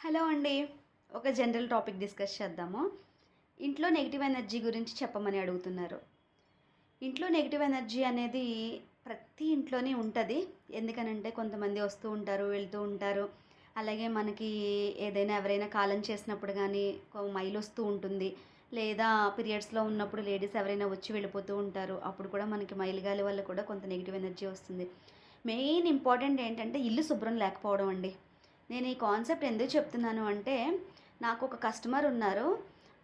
Hello అండి. ఒక general topic discuss చేద్దాము. ఇంట్లో నెగిటివ్ ఎనర్జీ గురించి చెప్పమని అడుగుతున్నారు. ఇంట్లో నెగిటివ్ ఎనర్జీ అనేది ప్రతి ఇంట్లోనే ఉంటుంది. ఎందుకనంటే కొంతమంది వస్తూ ఉంటారు వెళ్తూ ఉంటారు. అలాగే మనకి ఏదైనా ఎవరైనా కాలం చేసినప్పుడు కానీ మైలు వస్తూ ఉంటుంది. లేదా పీరియడ్స్లో ఉన్నప్పుడు లేడీస్ ఎవరైనా వచ్చి వెళ్ళిపోతూ ఉంటారు. అప్పుడు కూడా మనకి మైలుగాలి వల్ల కూడా కొంత నెగిటివ్ ఎనర్జీ వస్తుంది. మెయిన్ ఇంపార్టెంట్ ఏంటంటే ఇల్లు శుభ్రం లేకపోవడం అండి. నేను ఈ కాన్సెప్ట్ ఎందుకు చెప్తున్నాను అంటే నాకు ఒక కస్టమర్ ఉన్నారు.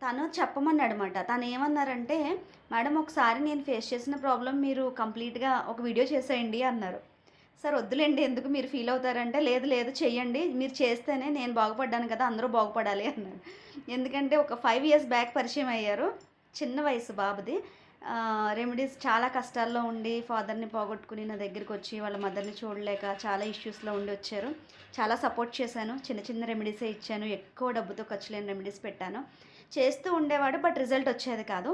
తను చెప్పమన్నాడు అనమాట తను ఏమన్నారంటే మేడం ఒకసారి నేను ఫేస్ చేసిన ప్రాబ్లం మీరు కంప్లీట్గా ఒక వీడియో చేసేయండి అన్నారు. సార్ వద్దులేండి. ఎందుకు మీరు ఫీల్ అవుతారంటే లేదు లేదు చెయ్యండి. మీరు చేస్తేనే నేను బాగుపడ్డాను కదా అందరూ బాగుపడాలి అన్నారు. ఎందుకంటే ఒక ఫైవ్ ఇయర్స్ బ్యాక్ పరిచయం అయ్యారు. చిన్న వయసు బాబుది. రెమెడీస్ చాలా కష్టాల్లో ఉండి ఫాదర్ని పోగొట్టుకుని నా దగ్గరికి వచ్చి వాళ్ళ మదర్ని చూడలేక చాలా ఇష్యూస్లో ఉండి వచ్చారు. చాలా సపోర్ట్ చేశాను. చిన్న చిన్న రెమెడీసే ఇచ్చాను. ఎక్కువ డబ్బుతో ఖర్చు లేని రెమెడీస్ పెట్టాను. చేస్తూ ఉండేవాడు బట్ రిజల్ట్ వచ్చేది కాదు.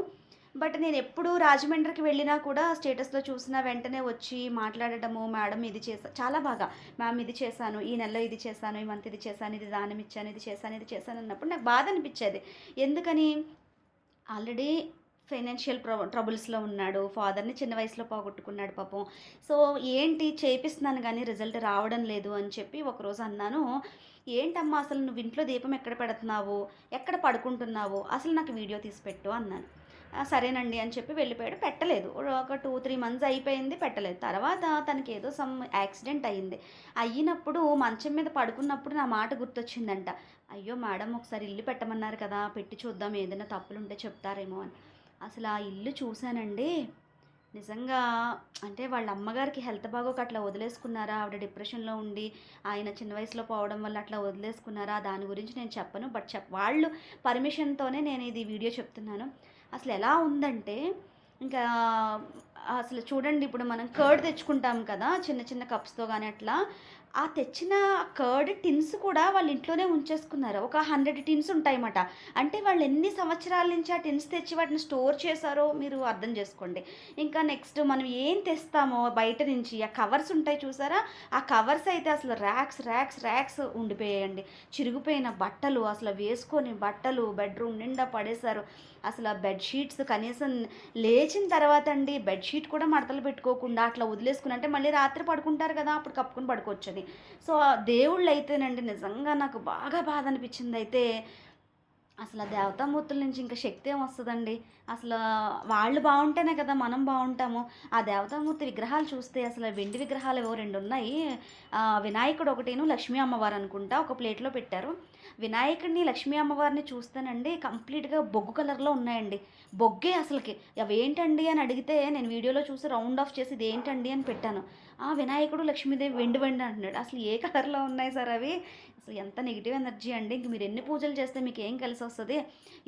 బట్ నేను ఎప్పుడు రాజమండ్రికి వెళ్ళినా కూడా స్టేటస్లో చూసిన వెంటనే వచ్చి మాట్లాడటము మేడం ఇది చేసా చాలా బాగా. మ్యామ్ ఇది చేశాను. ఈ నెలలో ఇది చేశాను. ఈ మంత్ ఇది చేశాను. ఇది దానం ఇచ్చాను. ఇది చేశాను. ఇది చేశాను అన్నప్పుడు నాకు బాధ అనిపించేది. ఎందుకని? ఆల్రెడీ ఫైనాన్షియల్ ట్రబు ట్రబుల్స్లో ఉన్నాడు ఫాదర్ని చిన్న వయసులో పోగొట్టుకున్నాడు పాపం. సో ఏంటి చేపిస్తున్నాను కానీ రిజల్ట్ రావడం లేదు అని చెప్పి ఒకరోజు అన్నాను ఏంటమ్మా అసలు నువ్వు ఇంట్లో దీపం ఎక్కడ పెడుతున్నావు? ఎక్కడ పడుకుంటున్నావు? అసలు నాకు వీడియో తీసి పెట్టు అన్నాను. సరేనండి అని చెప్పి వెళ్ళిపోయాడు. పెట్టలేదు. ఒక టూ త్రీ మంత్స్ అయిపోయింది పెట్టలేదు. తర్వాత తనకి ఏదో సమ్ యాక్సిడెంట్ అయ్యింది. అయినప్పుడు మంచం మీద పడుకున్నప్పుడు నా మాట గుర్తొచ్చిందంట. అయ్యో మేడం ఒకసారి ఇల్లు పెట్టమన్నారు కదా పెట్టి చూద్దాం ఏదైనా తప్పులు ఉంటే చెప్తారేమో అని. అసలు ఆ ఇల్లు చూశానండి. నిజంగా అంటే వాళ్ళ అమ్మగారికి హెల్త్ బాగోక అట్లా వదిలేసుకున్నారా? ఆవిడ డిప్రెషన్లో ఉండి ఆయన చిన్న వయసులో పోవడం వల్ల అట్లా వదిలేసుకున్నారా? దాని గురించి నేను చెప్పను. బట్ చెప్ వాళ్ళు పర్మిషన్తోనే నేను ఇది వీడియో చెప్తున్నాను. అసలు ఎలా ఉందంటే ఇంకా అసలు చూడండి ఇప్పుడు మనం కర్డ్ తెచ్చుకుంటాం కదా చిన్న చిన్న కప్స్తో కానీ అట్లా. ఆ తెచ్చిన కర్డ్ టిన్స్ కూడా వాళ్ళ ఇంట్లోనే ఉంచేసుకున్నారు. ఒక హండ్రెడ్ టిన్స్ ఉంటాయన్నమాట. అంటే వాళ్ళు ఎన్ని సంవత్సరాల నుంచి ఆ టిన్స్ తెచ్చి వాటిని స్టోర్ చేశారో మీరు అర్థం చేసుకోండి. ఇంకా నెక్స్ట్ మనం ఏం తెస్తామో బయట నుంచి ఆ కవర్స్ ఉంటాయి చూసారా? ఆ కవర్స్ అయితే అసలు ర్యాక్స్ ర్యాక్స్ ర్యాక్స్ ఉండిపోయాయండి. చిరిగిపోయిన బట్టలు అసలు వేసుకొని బట్టలు బెడ్రూమ్ నిండా పడేశారు. అసలు ఆ బెడ్షీట్స్ కనీసం లేచిన తర్వాత అండి బెడ్షీట్ కూడా మడతలు పెట్టుకోకుండా అట్లా వదిలేసుకుని అంటే మళ్ళీ రాత్రి పడుకుంటారు కదా అప్పుడు కప్పుకొని పడుకోవచ్చని సో దేవుళ్ళు అయితేనండి నిజంగా నాకు బాగా బాధ అనిపించింది అయితే అసలు ఆ దేవతామూర్తుల నుంచి ఇంకా శక్తి ఏం వస్తుందండి. అసలు వాళ్ళు బాగుంటేనే కదా మనం బాగుంటాము. ఆ దేవతామూర్తి విగ్రహాలు చూస్తే అసలు వెండి విగ్రహాలు ఏవో రెండు ఉన్నాయి వినాయకుడు ఒకటిను లక్ష్మీ అమ్మవారు అనుకుంటా ఒక ప్లేట్లో పెట్టారు. వినాయకుడిని లక్ష్మీ అమ్మవారిని చూస్తేనండి కంప్లీట్గా బొగ్గు కలర్లో ఉన్నాయండి. బొగ్గే అసలుకి. అవి ఏంటండి అని అడిగితే నేను వీడియోలో చూసి రౌండ్ ఆఫ్ చేసి ఇది ఏంటండి అని పెట్టాను. ఆ వినాయకుడు లక్ష్మీదేవి వెండి వెండి అంటున్నాడు. అసలు ఏ కలర్లో ఉన్నాయి సార్ అవి? అసలు ఎంత నెగిటివ్ ఎనర్జీ అండి. ఇంక మీరు ఎన్ని పూజలు చేస్తే మీకు ఏం కలిసి వస్తుంది?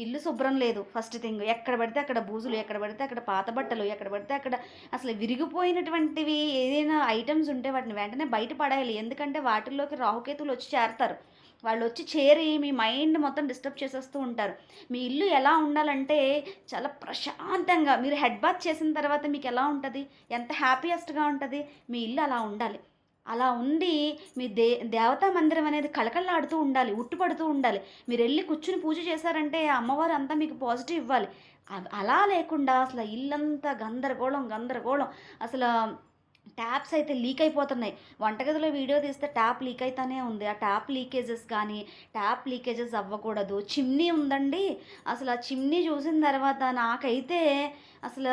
ఇల్లు శుభ్రం లేదు. ఫస్ట్ థింగ్ ఎక్కడ పడితే అక్కడ బూజులు ఎక్కడ పడితే అక్కడ పాత బట్టలు ఎక్కడ పడితే అక్కడ అసలు విరిగిపోయినటువంటివి ఏదైనా ఐటమ్స్ ఉంటే వాటిని వెంటనే బయట పడేయాలి. ఎందుకంటే వాటిల్లోకి రాహుకేతులు వచ్చి చేరతారు. వాళ్ళు వచ్చి చేరి మీ మైండ్ మొత్తం డిస్టర్బ్ చేసేస్తూ ఉంటారు. మీ ఇల్లు ఎలా ఉండాలంటే చాలా ప్రశాంతంగా మీరు హెడ్ బాత్ చేసిన తర్వాత మీకు ఎలా ఉంటుంది? ఎంత హ్యాపీయెస్ట్గా ఉంటుంది? మీ ఇల్లు అలా ఉండాలి. అలా ఉండి మీ దే దేవతా మందిరం అనేది కళకళలాడుతూ ఉండాలి ఉట్టుపడుతూ ఉండాలి. మీరు వెళ్ళి కూర్చుని పూజ చేశారంటే అమ్మవారు అంతా మీకు పాజిటివ్ ఇవ్వాలి. అ- అలా లేకుండా అసలు ఇల్లంతా గందరగోళం గందరగోళం. అసలు ట్యాప్స్ అయితే లీక్ అయిపోతున్నాయి. వంటగదిలో వీడియో తీస్తే ట్యాప్ లీక్ అయితేనే ఉంది. ఆ ట్యాప్ లీకేజెస్ కానీ ట్యాప్ లీకేజెస్ అవ్వకూడదు. చిమ్నీ ఉందండి. అసలు ఆ చిమ్నీ చూసిన తర్వాత నాకైతే అసలు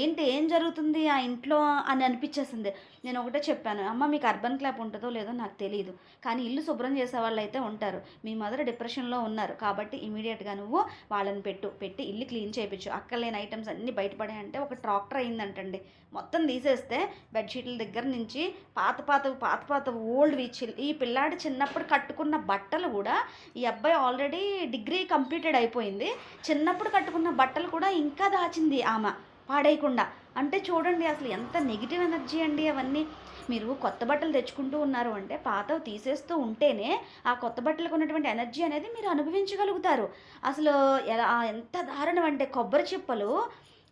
ఏంటి ఏం జరుగుతుంది ఆ ఇంట్లో అని అనిపించేసింది. నేను ఒకటే చెప్పాను అమ్మ మీకు అర్బన్ క్లాప్ ఉంటుందో లేదో నాకు తెలియదు కానీ ఇల్లు శుభ్రం చేసే వాళ్ళు అయితే ఉంటారు. మీ మదర్ డిప్రెషన్లో ఉన్నారు. కాబట్టి ఇమీడియట్గా నువ్వు వాళ్ళని పెట్టు. పెట్టి ఇల్లు క్లీన్ చేయించు. అక్కర్లేని ఐటమ్స్ అన్నీ బయటపడాయంటే ఒక ట్రాక్టర్ అయిందంటండి. మొత్తం తీసేస్తే బెడ్షీట్ల దగ్గర నుంచి పాత పాత పాత పాత ఓల్డ్వి ఈ పిల్లాడి చిన్నప్పుడు కట్టుకున్న బట్టలు కూడా ఈ అబ్బాయి ఆల్రెడీ డిగ్రీ కంప్లీటెడ్ అయిపోయింది. చిన్నప్పుడు కట్టుకున్న బట్టలు కూడా ఇంకా దాచింది ఆమె పాడేయకుండా. అంటే చూడండి అసలు ఎంత నెగిటివ్ ఎనర్జీ అండి అవన్నీ. మీరు కొత్త బట్టలు తెచ్చుకుంటూ ఉన్నారు అంటే పాతవి తీసేస్తూ ఉంటేనే ఆ కొత్త బట్టలకు ఉన్నటువంటి ఎనర్జీ అనేది మీరు అనుభవించగలుగుతారు. అసలు ఎలా ఎంత దారుణం అంటే కొబ్బరి చిప్పలు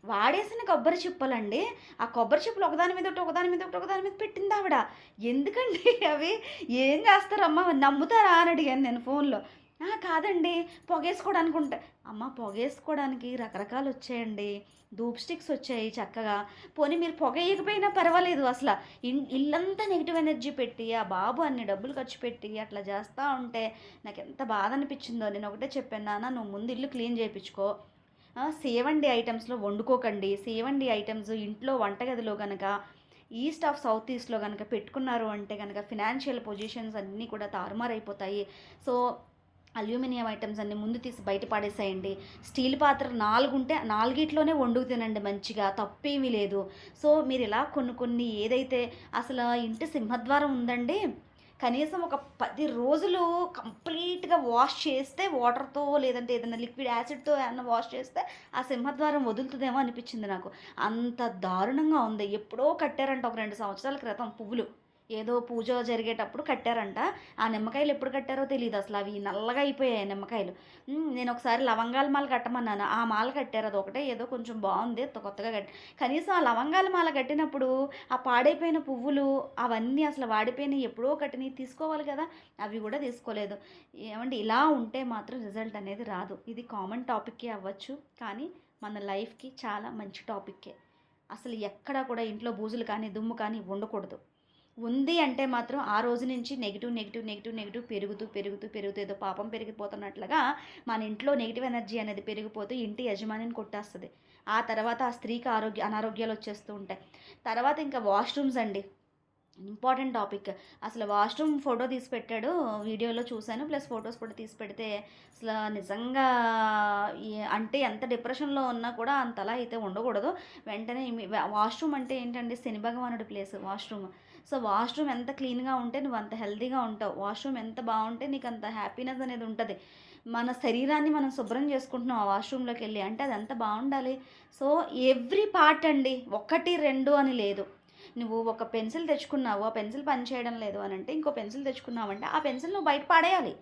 వాడేసిన కొబ్బరి చిప్పలండి. ఆ కొబ్బరి చిప్పలు ఒకదాని మీద ఒకటి ఒకదాని మీద ఒకటి ఒకదాని మీద పెట్టింది ఆవిడ. ఎందుకండి అవి? ఏం చేస్తారమ్మా? నమ్ముతారా అని అడిగాను నేను ఫోన్లో. "ఆ, కాదండి. పొగేసుకోవడానికి ఉంటా అమ్మ పొగేసుకోవడానికి రకరకాలు వచ్చాయండి. ధూప్ స్టిక్స్ వచ్చాయి చక్కగా. పోనీ మీరు పొగ వేయకపోయినా పర్వాలేదు అసలు. ఇల్లంతా నెగిటివ్ ఎనర్జీ పెట్టి ఆ బాబు అన్ని డబ్బులు ఖర్చు పెట్టి అట్లా చేస్తూ ఉంటే నాకు ఎంత బాధ అనిపించిందో. నేను ఒకటే చెప్పాను నాన్న నువ్వు ముందు ఇల్లు క్లీన్ చేయించుకో. సేవండి ఐటమ్స్లో వండుకోకండి. సేవండి ఐటమ్స్ ఇంట్లో వంటగదిలో కనుక ఈస్ట్ ఆఫ్ సౌత్ ఈస్ట్లో కనుక పెట్టుకున్నారు అంటే కనుక ఫినాన్షియల్ పొజిషన్స్ అన్నీ కూడా తారుమారైపోతాయి. సో అల్యూమినియం ఐటమ్స్ అన్ని ముందు తీసి బయట పాడేసేయండి. స్టీల్ పాత్ర నాలుగు ఉంటే నాలుగిట్లోనే వండుకు తినండి మంచిగా తప్పేమీ లేదు. సో మీరు ఇలా కొన్ని కొన్ని ఏదైతే అసలు ఇంటి సింహద్వారం ఉందండి కనీసం ఒక పది రోజులు కంప్లీట్గా వాష్ చేస్తే వాటర్తో లేదంటే ఏదైనా లిక్విడ్ యాసిడ్తో ఏమన్నా వాష్ చేస్తే ఆ సింహద్వారం వదులుతుందేమో అనిపించింది నాకు. అంత దారుణంగా ఉంది. ఎప్పుడో కట్టారంట ఒక రెండు సంవత్సరాల క్రితం పువ్వులు. ఏదో పూజ జరిగేటప్పుడు కట్టారంట. ఆ నిమ్మకాయలు ఎప్పుడు కట్టారో తెలియదు అసలు. అవి నల్లగా అయిపోయాయి నిమ్మకాయలు. నేను ఒకసారి లవంగాల మాల కట్టమన్నాను. ఆ మాల కట్టారు. అది ఒకటే ఏదో కొంచెం బాగుంది. కొత్తగా కట్టి కనీసం ఆ లవంగాల మాల కట్టినప్పుడు ఆ పాడైపోయిన పువ్వులు అవన్నీ అసలు వాడిపోయినాయి. ఎప్పుడో కట్టినవి తీసుకోవాలి కదా. అవి కూడా తీసుకోలేదు. ఏమండి? ఇలా ఉంటే మాత్రం రిజల్ట్ అనేది రాదు. ఇది కామన్ టాపిక్కే అవ్వచ్చు. కానీ మన లైఫ్కి చాలా మంచి టాపిక్కే. అసలు ఎక్కడా కూడా ఇంట్లో బూజులు కానీ దుమ్ము కానీ ఉండకూడదు. ఉంది అంటే మాత్రం ఆ రోజు నుంచి నెగిటివ్ నెగిటివ్ నెగిటివ్ నెగిటివ్ పెరుగుతూ పెరుగుతూ పెరుగుతూ ఏదో పాపం పెరిగిపోతున్నట్లుగా మన ఇంట్లో నెగిటివ్ ఎనర్జీ అనేది పెరిగిపోతూ ఇంటి యజమానిని కొట్టేస్తుంది. ఆ తర్వాత ఆ స్త్రీకి ఆరోగ్య అనారోగ్యాలు వచ్చేస్తూ ఉంటాయి. తర్వాత ఇంకా వాష్రూమ్స్ అండి. Important topic. అసలు వాష్రూమ్ ఫోటో తీసి పెట్టాడు వీడియోలో చూశాను ప్లస్ ఫొటోస్ కూడా తీసి పెడితే అసలు నిజంగా అంటే ఎంత డిప్రెషన్లో ఉన్నా కూడా అంతలా అయితే ఉండకూడదు. వెంటనే వాష్రూమ్ అంటే ఏంటంటే శని భగవానుడి ప్లేస్ వాష్రూమ్ సో వాష్రూమ్ ఎంత క్లీన్గా ఉంటే నువ్వు అంత హెల్తీగా ఉంటావు. వాష్రూమ్ ఎంత బాగుంటే నీకు అంత హ్యాపీనెస్ అనేది ఉంటుంది. మన శరీరాన్ని మనం శుభ్రం చేసుకుంటున్నాం ఆ వాష్రూమ్లోకి వెళ్ళి. అంటే అది ఎంత బాగుండాలి. సో ఎవ్రీ పార్ట్ అండి ఒకటి రెండు అని లేదు. నువ్వు ఒక పెన్సిల్ తెచ్చుకున్నావు ఆ పెన్సిల్ పని చేయడం లేదు అని అంటే ఇంకో పెన్సిల్ తెచ్చుకున్నావు అంటే ఆ పెన్సిల్ నువ్వు బయట పాడేయాలి.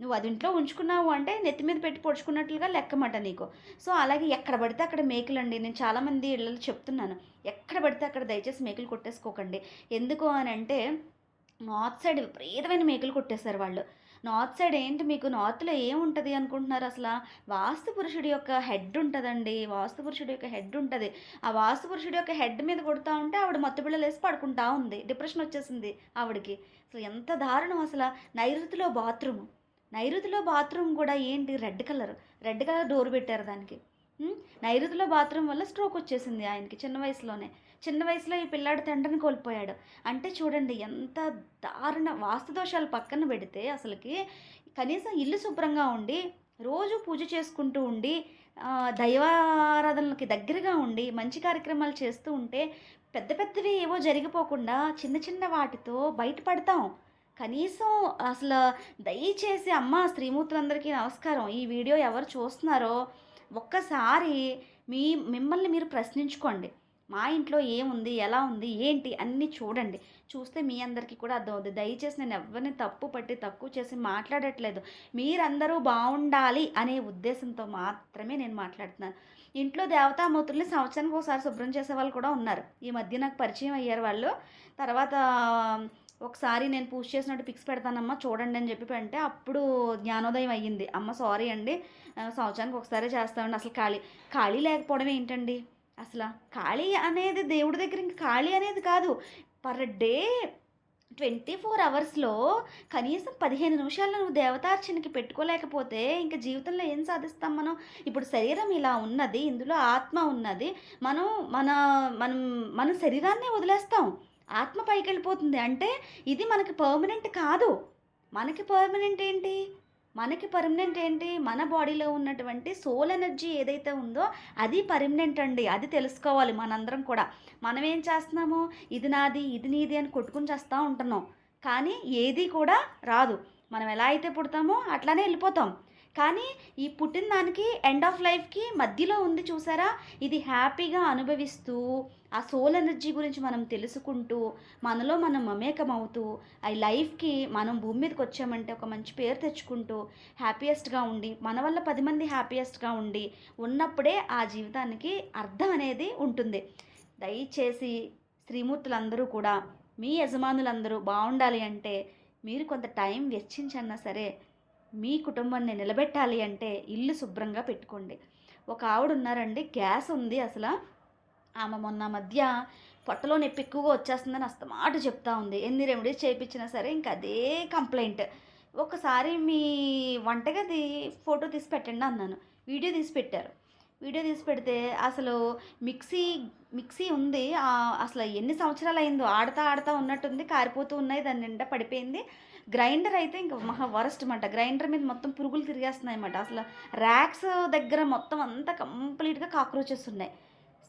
నువ్వు అది ఇంట్లో ఉంచుకున్నావు అంటే నెత్తి మీద పెట్టి పొడుచుకున్నట్లుగా లెక్కమాట నీకు. సో అలాగే ఎక్కడ పడితే అక్కడ మేకలు అండి నేను చాలామంది ఇళ్ళలో చెప్తున్నాను. ఎక్కడ పడితే అక్కడ దయచేసి మేకలు కొట్టేసుకోకండి. ఎందుకు అని అంటే నార్త్ సైడ్ విపరీతమైన మేకలు కొట్టేశారు వాళ్ళు. నార్త్ సైడ్ ఏంటి మీకు? నార్త్లో ఏముంటుంది అనుకుంటున్నారు అసలు? వాస్తు పురుషుడి యొక్క హెడ్ ఉంటుందండి. వాస్తు పురుషుడి యొక్క హెడ్ ఉంటుంది. ఆ వాస్తు పురుషుడి యొక్క హెడ్ మీద కొడుతూ ఉంటే ఆవిడ మత్తు బిళ్ళలు వేసి పడుకుంటా ఉంది. డిప్రెషన్ వచ్చేసింది ఆవిడకి. అసలు ఎంత దారుణం అసలు. నైరుతిలో బాత్రూమ్. నైరుతిలో బాత్రూమ్ కూడా ఏంటి? Red colour. Red colour door పెట్టారు దానికి. నైరుతిలో బాత్రూమ్ వల్ల స్ట్రోక్ వచ్చేసింది ఆయనకి చిన్న వయసులోనే. చిన్న వయసులో ఈ పిల్లాడు తండ్రిని కోల్పోయాడు. అంటే చూడండి ఎంత దారుణ వాస్తు దోషాలు పక్కన పెడితే అసలుకి కనీసం ఇల్లు శుభ్రంగా ఉండి రోజు పూజ చేసుకుంటూ ఉండి దైవారాధనలకి దగ్గరగా ఉండి మంచి కార్యక్రమాలు చేస్తూ ఉంటే పెద్ద పెద్దవి ఏవో జరిగిపోకుండా చిన్న చిన్న వాటితో బయటపడతాం. కనీసం అసలు దయచేసి అమ్మ స్త్రీమూర్తులందరికీ నమస్కారం. ఈ వీడియో ఎవరు చూస్తున్నారో ఒక్కసారి మీ మిమ్మల్ని మీరు ప్రశ్నించుకోండి. మా ఇంట్లో ఏముంది ఎలా ఉంది ఏంటి అన్నీ చూడండి. చూస్తే మీ అందరికీ కూడా అర్థమవుతుంది దయచేసి నేను ఎవరిని తప్పు పట్టి తక్కువ చేసి మాట్లాడట్లేదు. మీరందరూ బాగుండాలి అనే ఉద్దేశంతో మాత్రమే నేను మాట్లాడుతున్నాను. ఇంట్లో దేవతామూర్తుల్ని సంవత్సరానికి ఒకసారి శుభ్రం చేసే వాళ్ళు కూడా ఉన్నారు. ఈ మధ్య నాకు పరిచయం అయ్యారు వాళ్ళు. తర్వాత ఒకసారి నేను పూజ చేసినట్టు పిక్స్ పెడతానమ్మా చూడండి అని చెప్పి అంటే అప్పుడు జ్ఞానోదయం అయ్యింది. అమ్మ సారీ అండి. సంవత్సరానికి ఒకసారి చేస్తామండి. అసలు ఖాళీ ఖాళీ లేకపోవడం ఏంటండి? అసలు ఖాళీ అనేది దేవుడి దగ్గర ఇంక ఖాళీ అనేది కాదు. పర్ డే ట్వంటీ ఫోర్ అవర్స్లో కనీసం పదిహేను నిమిషాలు నువ్వు దేవతార్చనకి పెట్టుకోలేకపోతే ఇంకా జీవితంలో ఏం సాధిస్తాం మనం? ఇప్పుడు శరీరం ఇలా ఉన్నది ఇందులో ఆత్మ ఉన్నది మనం మన మనం మన శరీరాన్నే వదిలేస్తాం. ఆత్మ పైకి వెళ్ళిపోతుంది అంటే ఇది మనకి పర్మనెంట్ కాదు. మనకి పర్మనెంట్ ఏంటి? మనకి పర్మనెంట్ ఏంటి? మన బాడీలో ఉన్నటువంటి సోల్ ఎనర్జీ ఏదైతే ఉందో అది పర్మనెంట్ అండి. అది తెలుసుకోవాలి మనందరం కూడా. మనం ఏం చేస్తున్నాము? ఇది నాది ఇది నీది అని కొట్టుకుని చేస్తూ ఉంటున్నాం. కానీ ఏది కూడా రాదు. మనం ఎలా అయితే పుడతామో అట్లానే వెళ్ళిపోతాం. కానీ ఈ పుట్టిన దానికి ఎండ్ ఆఫ్ లైఫ్కి మధ్యలో ఉంది చూసారా? ఇది హ్యాపీగా అనుభవిస్తూ ఆ సోల్ ఎనర్జీ గురించి మనం తెలుసుకుంటూ మనలో మనం మమేకం అవుతూ ఆ లైఫ్కి మనం భూమి మీదకి వచ్చామంటే ఒక మంచి పేరు తెచ్చుకుంటూ హ్యాపీయెస్ట్గా ఉండి మన వల్ల పది మంది హ్యాపీయెస్ట్గా ఉండి ఉన్నప్పుడే ఆ జీవితానికి అర్థం అనేది ఉంటుంది. దయచేసి శ్రీమూర్తులందరూ కూడా మీ యజమానులందరూ బాగుండాలి అంటే మీరు కొంత టైం వెచ్చించన్నా సరే మీ కుటుంబాన్ని నిలబెట్టాలి అంటే ఇల్లు శుభ్రంగా పెట్టుకోండి. ఒక ఆవిడ ఉన్నారండి గ్యాస్ ఉంది అసలు. ఆమె మొన్న మధ్య పొట్టలో నొప్పి ఎక్కువగా వచ్చేస్తుందని అస్తమాట చెప్తా ఉంది. ఎన్ని రెమెడీస్ చేయించినా సరే ఇంకా అదే కంప్లైంట్. ఒకసారి మీ వంటగది ఫోటో తీసి పెట్టండి అన్నాను. వీడియో తీసి పెట్టారు. వీడియో తీసి పెడితే అసలు మిక్సీ మిక్సీ ఉంది. అసలు ఎన్ని సంవత్సరాలు అయిందో ఆడతా ఆడతా ఉన్నట్టుంది కారిపోతూ ఉన్నాయి దాని నిండా పడిపోయింది. గ్రైండర్ అయితే ఇంకా మహా వరస్ట్ అనమాట గ్రైండర్ మీద మొత్తం పురుగులు తిరిగేస్తున్నాయి అన్నమాట. అసలు ర్యాక్స్ దగ్గర మొత్తం అంతా కంప్లీట్గా కాక్రోచెస్ ఉన్నాయి.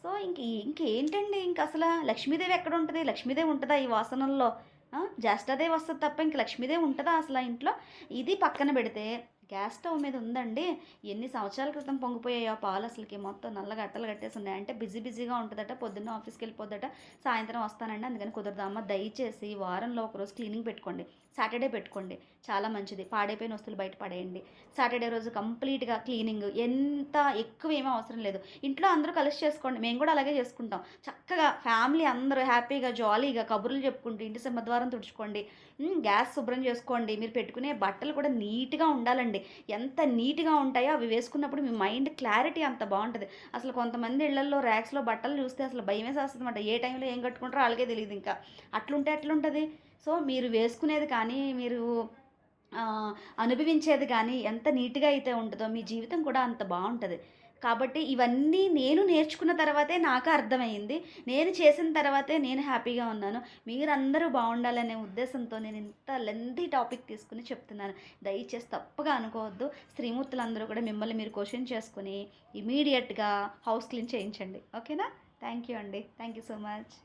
సో ఇంక ఇంకేంటండి ఇంక అసలు లక్ష్మీదేవి ఎక్కడ ఉంటుంది? లక్ష్మీదేవి ఉంటుందా ఈ వాసనల్లో? ఆ, జ్యేష్ఠాదేవి వస్తుంది తప్ప ఇంక లక్ష్మీదేవి ఉంటుందా అసలు ఇంట్లో? ఇది పక్కన పెడితే గ్యాస్ స్టవ్ మీద ఉందండి. ఎన్ని సంవత్సరాల క్రితం పొంగిపోయాయో ఆ పాలు అసలుకి? మొత్తం నల్లగా అట్టలు కట్టేసి ఉన్నాయి అంటే బిజీ బిజీగా ఉంటుందట పొద్దున్న ఆఫీస్కి వెళ్ళిపోద్దట సాయంత్రం వస్తానండి. అందుకని కుదరదు అమ్మ? దయచేసి వారంలో ఒకరోజు క్లీనింగ్ పెట్టుకోండి. సాటర్డే పెట్టుకోండి. చాలా మంచిది. పాడైపోయిన వస్తువులు బయట పడేయండి. సాటర్డే రోజు కంప్లీట్గా క్లీనింగ్ ఎంత ఎక్కువ ఏమీ అవసరం లేదు. ఇంట్లో అందరూ కలిసి చేసుకోండి. మేము కూడా అలాగే చేసుకుంటాం. చక్కగా ఫ్యామిలీ అందరూ హ్యాపీగా జాలీగా కబుర్లు చెప్పుకుంటూ ఇంటి సింహద్వారం తుడుచుకోండి. గ్యాస్ శుభ్రం చేసుకోండి. మీరు పెట్టుకునే బట్టలు కూడా నీట్గా ఉండాలండి. ఎంత నీట్గా ఉంటాయో అవి వేసుకున్నప్పుడు మీ మైండ్ క్లారిటీ అంత బాగుంటుంది. అసలు కొంతమంది ఇళ్ళలో ర్యాక్స్లో బట్టలు చూస్తే అసలు భయం వేసేస్తుంది అనమాట ఏ టైంలో ఏం కట్టుకుంటారో అలాగే తెలియదు ఇంకా. అట్లుంటే అట్లుంటుంది. సో మీరు వేసుకునేది కానీ మీరు అనుభవించేది కానీ ఎంత నీట్గా అయితే ఉంటుందో మీ జీవితం కూడా అంత బాగుంటుంది. కాబట్టి ఇవన్నీ నేను నేర్చుకున్న తర్వాతే నాకు అర్థమైంది. నేను చేసిన తర్వాతే నేను హ్యాపీగా ఉన్నాను. మీరందరూ బాగుండాలనే ఉద్దేశంతో నేను ఇంత లెంతీ టాపిక్ తీసుకుని చెప్తున్నాను. దయచేసి తప్పుగా అనుకోవద్దు. శ్రీమూర్తులందరూ కూడా మిమ్మల్ని మీరు క్వశ్చన్ చేసుకుని ఇమీడియట్గా హౌస్ క్లీన్ చేయించండి. ఓకేనా? థ్యాంక్ యూ అండి. Thank you so much.